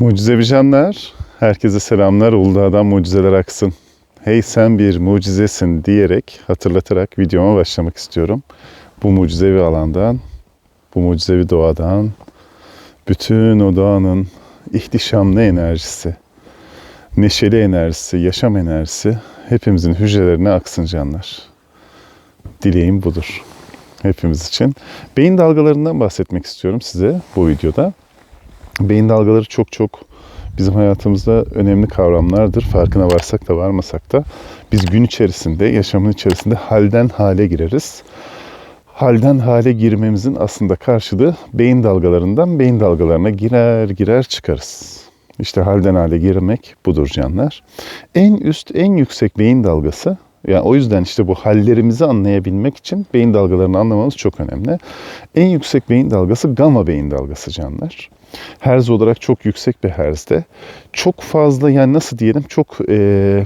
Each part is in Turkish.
Mucizevi canlar, herkese selamlar. Uludağ'dan mucizeler aksın. Hey sen bir mucizesin diyerek, hatırlatarak videoma başlamak istiyorum. Bu mucizevi alandan, bu mucizevi doğadan, bütün o doğanın ihtişamlı enerjisi, neşeli enerjisi, yaşam enerjisi hepimizin hücrelerine aksın canlar. Dileğim budur. Hepimiz için. Beyin dalgalarından bahsetmek istiyorum size bu videoda. Beyin dalgaları çok çok bizim hayatımızda önemli kavramlardır. Farkına varsak da varmasak da biz gün içerisinde, yaşamın içerisinde halden hale gireriz. Halden hale girmemizin aslında karşılığı beyin dalgalarından beyin dalgalarına girer girer çıkarız. İşte halden hale girmek budur canlar. En üst, en yüksek beyin dalgası yani o yüzden işte bu hallerimizi anlayabilmek için beyin dalgalarını anlamamız çok önemli. En yüksek beyin dalgası gamma beyin dalgası canlar. Herz olarak çok yüksek bir herzde. Çok fazla yani nasıl diyelim çok e,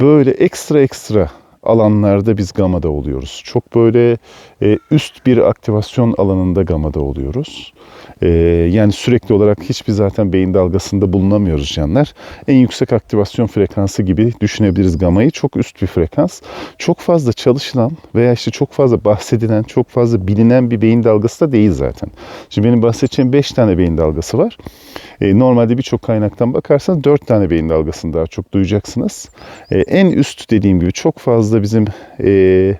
böyle ekstra ekstra alanlarda biz gamada oluyoruz. Çok böyle e, üst bir aktivasyon alanında gamada oluyoruz. E, yani sürekli olarak hiçbir zaten beyin dalgasında bulunamıyoruz canlar. En yüksek aktivasyon frekansı gibi düşünebiliriz gamayı. Çok üst bir frekans. Çok fazla çalışılan veya işte çok fazla bahsedilen, çok fazla bilinen bir beyin dalgası da değil zaten. Şimdi benim bahsedeceğim 5 tane beyin dalgası var. E, normalde birçok kaynaktan bakarsanız 4 tane beyin dalgasını daha çok duyacaksınız. E, en üst dediğim gibi çok fazla bizim e,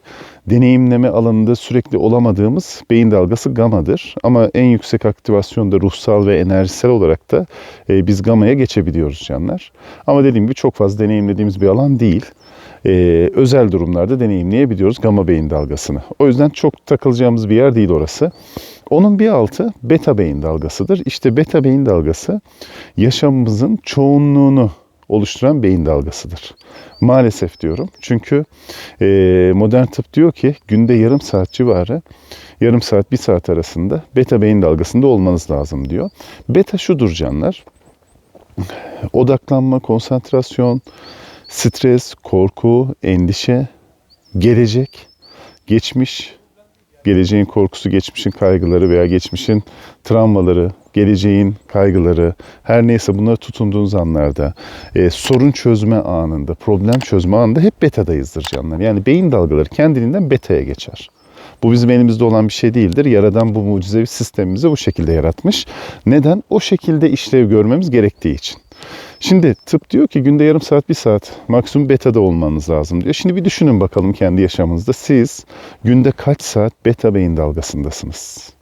deneyimleme alanında sürekli olamadığımız beyin dalgası gamadır. Ama en yüksek aktivasyonda ruhsal ve enerjisel olarak da e, biz gamaya geçebiliyoruz canlar. Ama dediğim gibi çok fazla deneyimlediğimiz bir alan değil. Ee, özel durumlarda deneyimleyebiliyoruz gamma beyin dalgasını. O yüzden çok takılacağımız bir yer değil orası. Onun bir altı beta beyin dalgasıdır. İşte beta beyin dalgası yaşamımızın çoğunluğunu oluşturan beyin dalgasıdır. Maalesef diyorum. Çünkü e, modern tıp diyor ki günde yarım saat civarı, yarım saat bir saat arasında beta beyin dalgasında olmanız lazım diyor. Beta şudur canlar. Odaklanma, konsantrasyon, stres, korku, endişe, gelecek, geçmiş, geleceğin korkusu, geçmişin kaygıları veya geçmişin travmaları, geleceğin kaygıları, her neyse bunları tutunduğunuz anlarda, e, sorun çözme anında, problem çözme anında hep betadayızdır canlar. Yani beyin dalgaları kendiliğinden betaya geçer. Bu bizim elimizde olan bir şey değildir. Yaradan bu mucizevi sistemimizi bu şekilde yaratmış. Neden? O şekilde işlev görmemiz gerektiği için. Şimdi tıp diyor ki günde yarım saat, bir saat maksimum betada olmanız lazım diyor. Şimdi bir düşünün bakalım kendi yaşamınızda siz günde kaç saat beta beyin dalgasındasınız?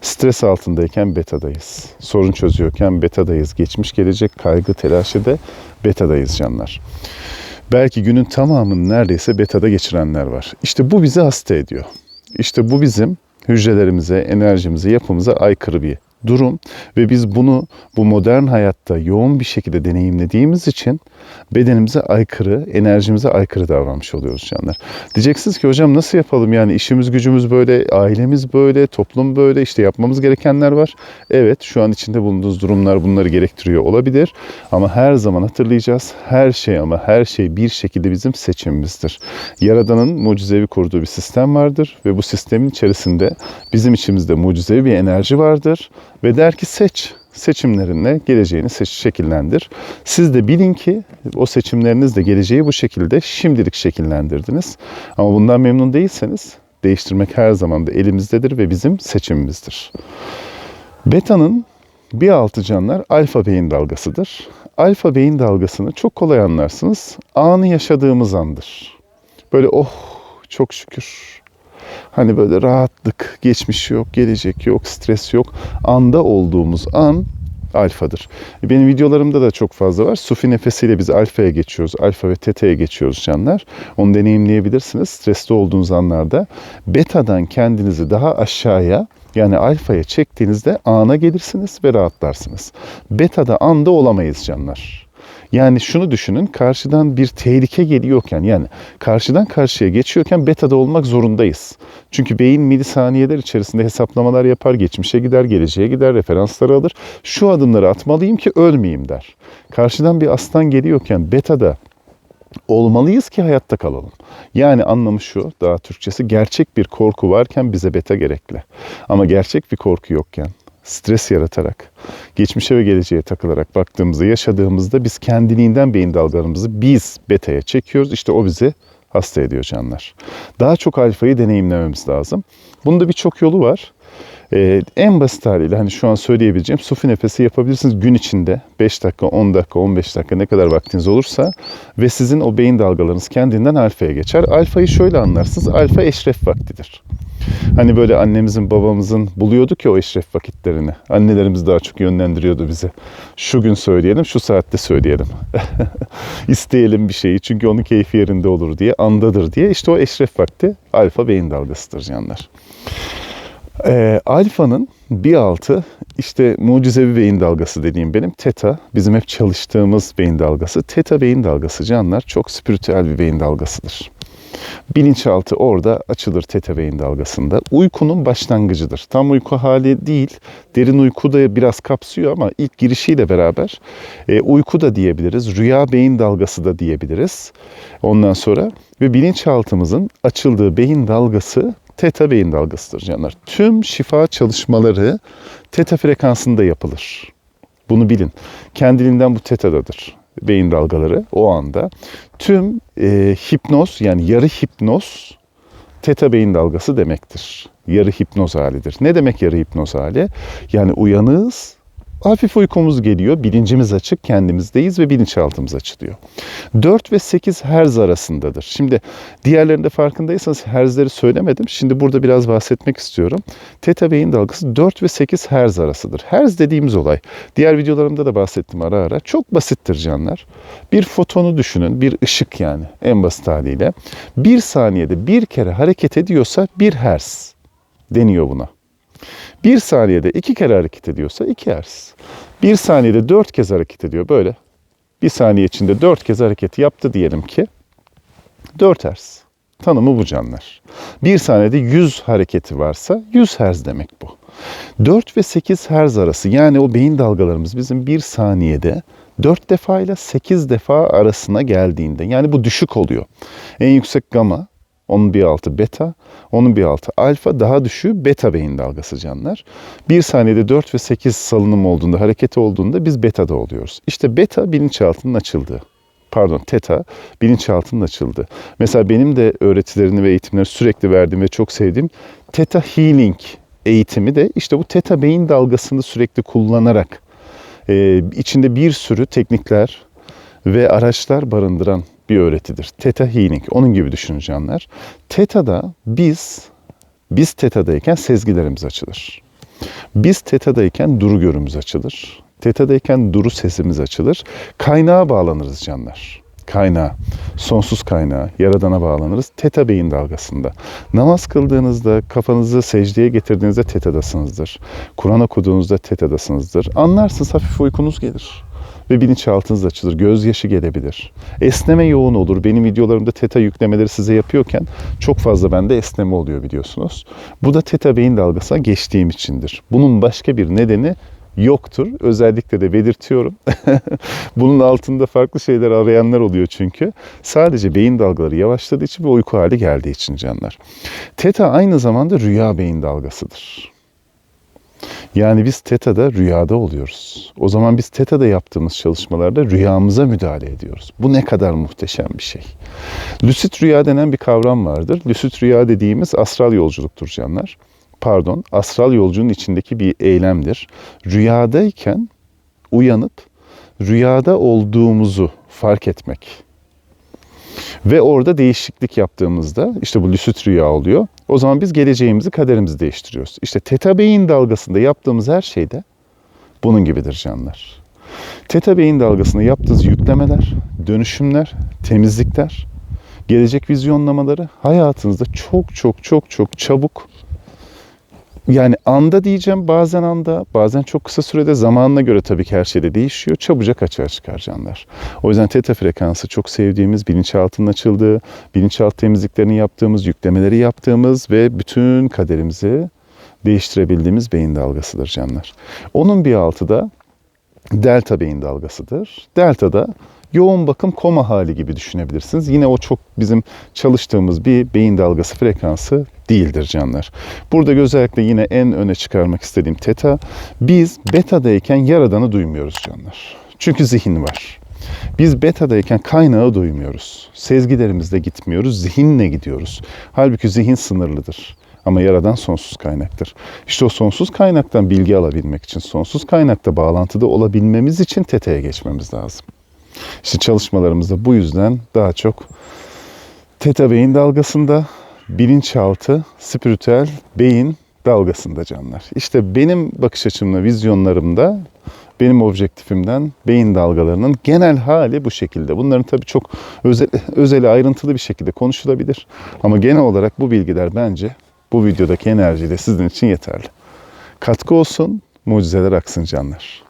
Stres altındayken betadayız. Sorun çözüyorken betadayız. Geçmiş gelecek kaygı telaşı da betadayız canlar. Belki günün tamamını neredeyse betada geçirenler var. İşte bu bizi hasta ediyor. İşte bu bizim hücrelerimize, enerjimize, yapımıza aykırı bir durum ve biz bunu bu modern hayatta yoğun bir şekilde deneyimlediğimiz için bedenimize aykırı, enerjimize aykırı davranmış oluyoruz canlar. Diyeceksiniz ki hocam nasıl yapalım yani işimiz gücümüz böyle, ailemiz böyle, toplum böyle işte yapmamız gerekenler var. Evet şu an içinde bulunduğunuz durumlar bunları gerektiriyor olabilir ama her zaman hatırlayacağız her şey ama her şey bir şekilde bizim seçimimizdir. Yaradan'ın mucizevi kurduğu bir sistem vardır ve bu sistemin içerisinde bizim içimizde mucizevi bir enerji vardır ve der ki seç seçimlerinle geleceğini seç, şekillendir. Siz de bilin ki o seçimlerinizle geleceği bu şekilde şimdilik şekillendirdiniz. Ama bundan memnun değilseniz değiştirmek her zaman da elimizdedir ve bizim seçimimizdir. Beta'nın bir altı canlar alfa beyin dalgasıdır. Alfa beyin dalgasını çok kolay anlarsınız. Anı yaşadığımız andır. Böyle oh çok şükür Hani böyle rahatlık, geçmiş yok, gelecek yok, stres yok. Anda olduğumuz an alfadır. Benim videolarımda da çok fazla var. Sufi nefesiyle biz alfaya geçiyoruz. Alfa ve teta'ya geçiyoruz canlar. Onu deneyimleyebilirsiniz. Stresli olduğunuz anlarda. Beta'dan kendinizi daha aşağıya yani alfaya çektiğinizde ana gelirsiniz ve rahatlarsınız. Beta'da anda olamayız canlar. Yani şunu düşünün karşıdan bir tehlike geliyorken yani karşıdan karşıya geçiyorken betada olmak zorundayız. Çünkü beyin milisaniyeler içerisinde hesaplamalar yapar, geçmişe gider, geleceğe gider, referansları alır. Şu adımları atmalıyım ki ölmeyeyim der. Karşıdan bir aslan geliyorken betada olmalıyız ki hayatta kalalım. Yani anlamı şu, daha Türkçesi gerçek bir korku varken bize beta gerekli. Ama gerçek bir korku yokken, stres yaratarak, geçmişe ve geleceğe takılarak baktığımızda, yaşadığımızda biz kendiliğinden beyin dalgalarımızı biz beta'ya çekiyoruz. İşte o bizi hasta ediyor canlar. Daha çok alfayı deneyimlememiz lazım. Bunda birçok yolu var. Ee, en basit haliyle hani şu an söyleyebileceğim sufi nefesi yapabilirsiniz gün içinde 5 dakika, 10 dakika, 15 dakika ne kadar vaktiniz olursa ve sizin o beyin dalgalarınız kendinden alfaya geçer. Alfayı şöyle anlarsınız. Alfa eşref vaktidir. Hani böyle annemizin babamızın buluyorduk ya o eşref vakitlerini. Annelerimiz daha çok yönlendiriyordu bizi. Şu gün söyleyelim, şu saatte söyleyelim. İsteyelim bir şeyi çünkü onun keyfi yerinde olur diye, andadır diye. İşte o eşref vakti alfa beyin dalgasıdır canlar. Ee, alfanın bir altı işte mucizevi beyin dalgası dediğim benim teta. Bizim hep çalıştığımız beyin dalgası. Teta beyin dalgası canlar çok spiritüel bir beyin dalgasıdır. Bilinçaltı orada açılır teta beyin dalgasında. Uykunun başlangıcıdır. Tam uyku hali değil. Derin uyku da biraz kapsıyor ama ilk girişiyle beraber e, uyku da diyebiliriz. Rüya beyin dalgası da diyebiliriz. Ondan sonra ve bilinçaltımızın açıldığı beyin dalgası teta beyin dalgasıdır canlar. Tüm şifa çalışmaları teta frekansında yapılır. Bunu bilin. Kendiliğinden bu tetadadır beyin dalgaları o anda. Tüm e, hipnoz yani yarı hipnoz teta beyin dalgası demektir. Yarı hipnoz halidir. Ne demek yarı hipnoz hali? Yani uyanığız, hafif uykumuz geliyor, bilincimiz açık, kendimizdeyiz ve bilinçaltımız açılıyor. 4 ve 8 herz arasındadır. Şimdi diğerlerinde farkındaysanız herzleri söylemedim. Şimdi burada biraz bahsetmek istiyorum. Teta beyin dalgası 4 ve 8 herz arasıdır. Herz dediğimiz olay, diğer videolarımda da bahsettim ara ara. Çok basittir canlar. Bir fotonu düşünün, bir ışık yani en basit haliyle. Bir saniyede bir kere hareket ediyorsa bir herz deniyor buna. Bir saniyede iki kere hareket ediyorsa iki hertz. Bir saniyede dört kez hareket ediyor böyle. Bir saniye içinde dört kez hareket yaptı diyelim ki. Dört hertz. Tanımı bu canlar. Bir saniyede 100 hareketi varsa 100 hertz demek bu. 4 ve 8 hertz arası yani o beyin dalgalarımız bizim bir saniyede 4 defa ile 8 defa arasına geldiğinde yani bu düşük oluyor. En yüksek gamma onun bir altı beta, onun bir altı alfa, daha düşüğü beta beyin dalgası canlar. Bir saniyede 4 ve 8 salınım olduğunda, hareket olduğunda biz beta'da oluyoruz. İşte beta bilinçaltının açıldığı. Pardon teta bilinçaltının açıldı. Mesela benim de öğretilerini ve eğitimleri sürekli verdiğim ve çok sevdiğim teta healing eğitimi de işte bu teta beyin dalgasını sürekli kullanarak e, içinde bir sürü teknikler ve araçlar barındıran bir öğretidir. Theta Healing. Onun gibi düşünün. Theta'da biz, biz Theta'dayken sezgilerimiz açılır. Biz Theta'dayken duru görümüz açılır. Theta'dayken duru sesimiz açılır. Kaynağa bağlanırız canlar. Kaynağa, sonsuz kaynağa, yaradana bağlanırız. Teta beyin dalgasında. Namaz kıldığınızda, kafanızı secdeye getirdiğinizde tetadasınızdır. Kur'an okuduğunuzda tetadasınızdır. Anlarsınız hafif uykunuz gelir ve bilinçaltınız açılır. Gözyaşı gelebilir. Esneme yoğun olur. Benim videolarımda teta yüklemeleri size yapıyorken çok fazla bende esneme oluyor biliyorsunuz. Bu da teta beyin dalgasına geçtiğim içindir. Bunun başka bir nedeni yoktur. Özellikle de belirtiyorum. Bunun altında farklı şeyler arayanlar oluyor çünkü. Sadece beyin dalgaları yavaşladığı için ve uyku hali geldiği için canlar. Teta aynı zamanda rüya beyin dalgasıdır. Yani biz TETA'da rüyada oluyoruz. O zaman biz TETA'da yaptığımız çalışmalarda rüyamıza müdahale ediyoruz. Bu ne kadar muhteşem bir şey. Lucid rüya denen bir kavram vardır. Lucid rüya dediğimiz astral yolculuktur canlar. Pardon, astral yolcunun içindeki bir eylemdir. Rüyadayken uyanıp rüyada olduğumuzu fark etmek. Ve orada değişiklik yaptığımızda işte bu lucid rüya oluyor. O zaman biz geleceğimizi, kaderimizi değiştiriyoruz. İşte teta beyin dalgasında yaptığımız her şeyde bunun gibidir canlar. Teta beyin dalgasında yaptığınız yüklemeler, dönüşümler, temizlikler, gelecek vizyonlamaları hayatınızda çok çok çok çok çabuk yani anda diyeceğim bazen anda bazen çok kısa sürede zamanına göre tabii ki her şey de değişiyor. Çabucak açığa çıkar canlar. O yüzden teta frekansı çok sevdiğimiz bilinçaltının açıldığı, bilinçaltı temizliklerini yaptığımız, yüklemeleri yaptığımız ve bütün kaderimizi değiştirebildiğimiz beyin dalgasıdır canlar. Onun bir altı da delta beyin dalgasıdır. Delta'da yoğun bakım koma hali gibi düşünebilirsiniz. Yine o çok bizim çalıştığımız bir beyin dalgası frekansı değildir canlar. Burada özellikle yine en öne çıkarmak istediğim teta. Biz betadayken yaradanı duymuyoruz canlar. Çünkü zihin var. Biz betadayken kaynağı duymuyoruz. Sezgilerimizle gitmiyoruz, zihinle gidiyoruz. Halbuki zihin sınırlıdır. Ama yaradan sonsuz kaynaktır. İşte o sonsuz kaynaktan bilgi alabilmek için, sonsuz kaynakta bağlantıda olabilmemiz için teta'ya geçmemiz lazım. İşte çalışmalarımızda bu yüzden daha çok teta beyin dalgasında, bilinçaltı, spiritüel beyin dalgasında canlar. İşte benim bakış açımla, vizyonlarımda, benim objektifimden beyin dalgalarının genel hali bu şekilde. Bunların tabii çok özel, özel ayrıntılı bir şekilde konuşulabilir. Ama genel olarak bu bilgiler bence bu videodaki enerjiyle sizin için yeterli. Katkı olsun, mucizeler aksın canlar.